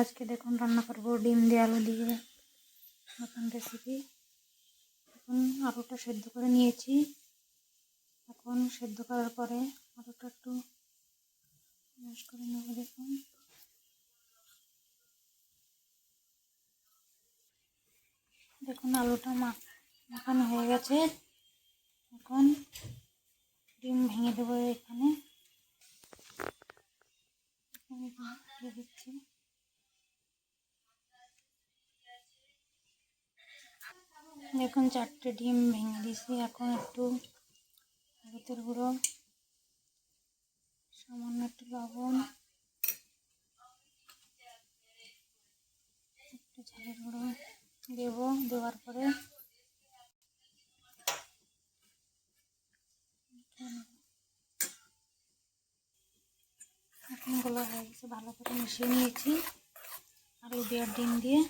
আজকে দেখুন রান্না করব ডিম দিয়ে আলু দিয়ে। নতুন রেসিপি এখন আলুটা সেদ্ধ করে নিয়েছি। এখন সেদ্ধ করার পরে আলুটা একটু ম্যাশ করে নেব দেখুন। দেখুন আলুটা মাখানো হয়ে গেছে। এখন ডিম ভেঙে দেবো এখানে। দিচ্ছি। দেখুন, চারটে ডিম ভেঙে দিয়েছি। এখন একটু হলুদের গুঁড়ো, সামান্য একটু লবণ, একটু ঝালের গুঁড়ো দেব দেওয়ার পরে। এখনগুলো হয়ে গেছে, ভালো করে মিশিয়ে নিয়েছি। আলু দিয়ে আর ডিম দিয়ে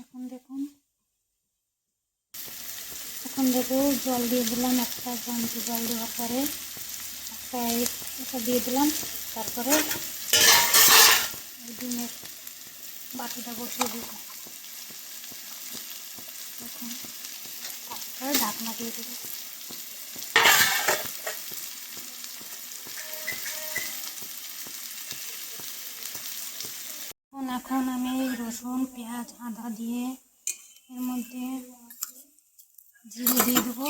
এখন দেখুন। এখন দেখো জল দিয়ে দিলাম একটা জন্তু জল দেওয়ার পরে, একটা এটা দিয়ে দিলাম, তারপরে ডিমের বাটিটা বসিয়ে দিব। দেখুন তারপরে ঢাকনা দিয়ে দেবো। এখন আমি রসুন পেঁয়াজ আদা দিয়ে এর মধ্যে জিরে দিয়ে দেবো।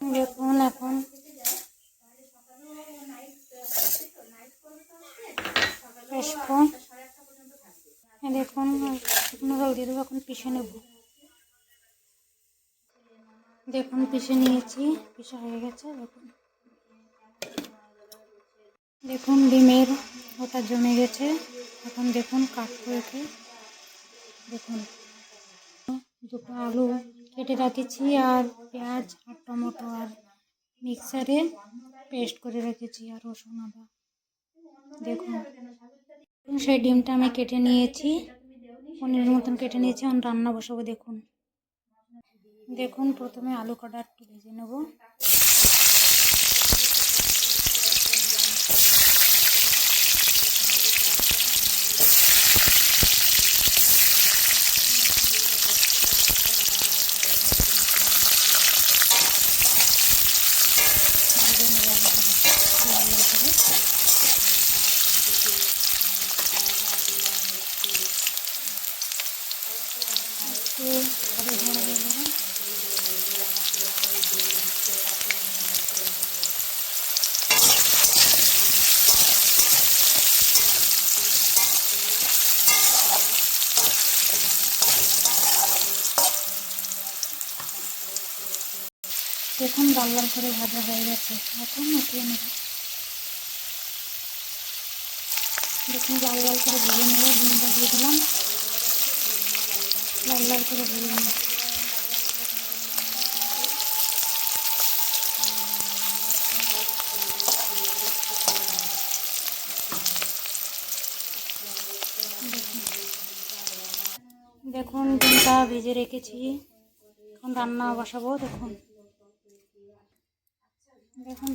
দেখুন এখন বেশক্ষণ এই দেখুন শুকনো জল দিয়ে দেবো, এখন পিষে নেব। দেখুন, পিষে নিয়েছি, পিষে হয়ে গেছে, দেখুন। দেখুন, ডিমের ওটা জমে গেছে। এখন দেখুন, কাটবো একে। দেখুন, দুটো আলু কেটে রাখেছি, আর পেঁয়াজ আর টমেটো আর মিক্সারে পেস্ট করে রেখেছি, আর রসুন আদা। দেখুন। সেই ডিমটা আমি কেটে নিয়েছি। পনিরের মতন কেটে নিয়েছি। এখন রান্না বসাবো, দেখুন। দেখুন, প্রথমে আলু কাটা একটু ভেজে নেব ভেজে নেব আলুটা লাল লাল করে একটু হলুদ গুঁড়ো দিয়ে দেবো দেখুন লাল লাল করে ভাজা হয়ে গেছে। এখন উঠিয়ে নেব। দেখুন লাল লাল করে ভেজে নেব। ডিমটা দিয়ে করে ভেজে নেব দেখুন ডিমটা ভেজে রেখেছি। এখন রান্না বসাবো দেখুন দেখুন।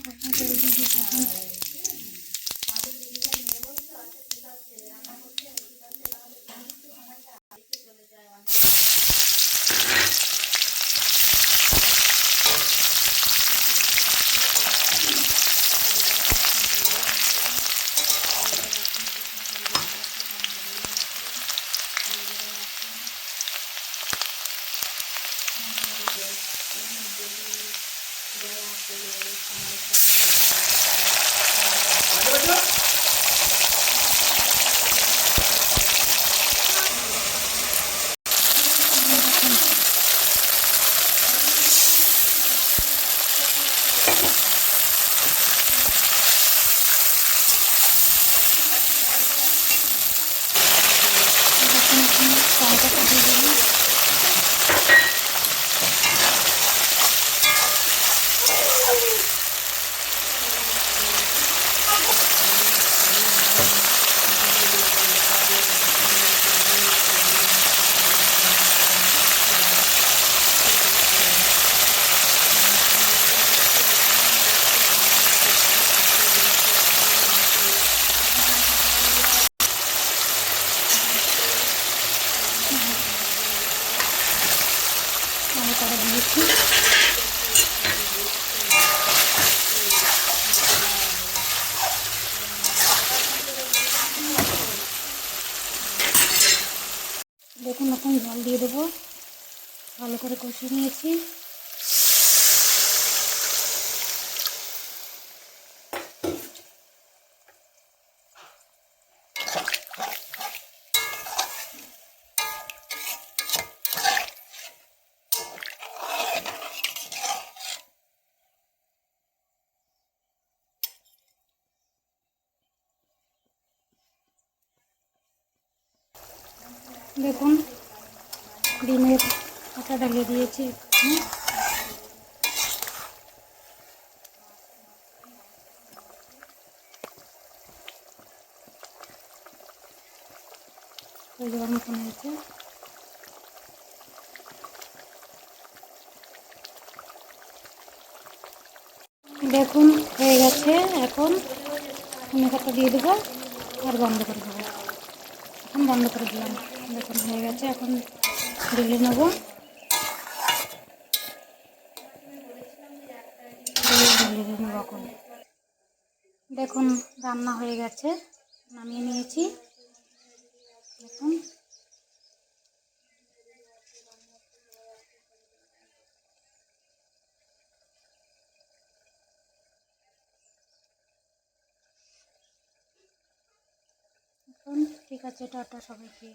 ধনে পাতা দিয়েছি। দেখুন রকম জল দিয়ে দেবো। ভালো করে কষিয়ে নিয়েছি। দেখুন, ডিমের আটা ঢালিয়ে দিয়েছি দেখুন, হয়ে গেছে। এখন ধনেপাতা দিয়ে দেবো আর বন্ধ করে দেবো। এখন বন্ধ করে দিলাম। দেখুন, হয়ে গেছে। এখন ঢেলে নেব। এখন। দেখুন, রান্না হয়ে গেছে। নামিয়ে নিয়েছি। দেখুন। ঠিক আছে, টাটা সবাইকে।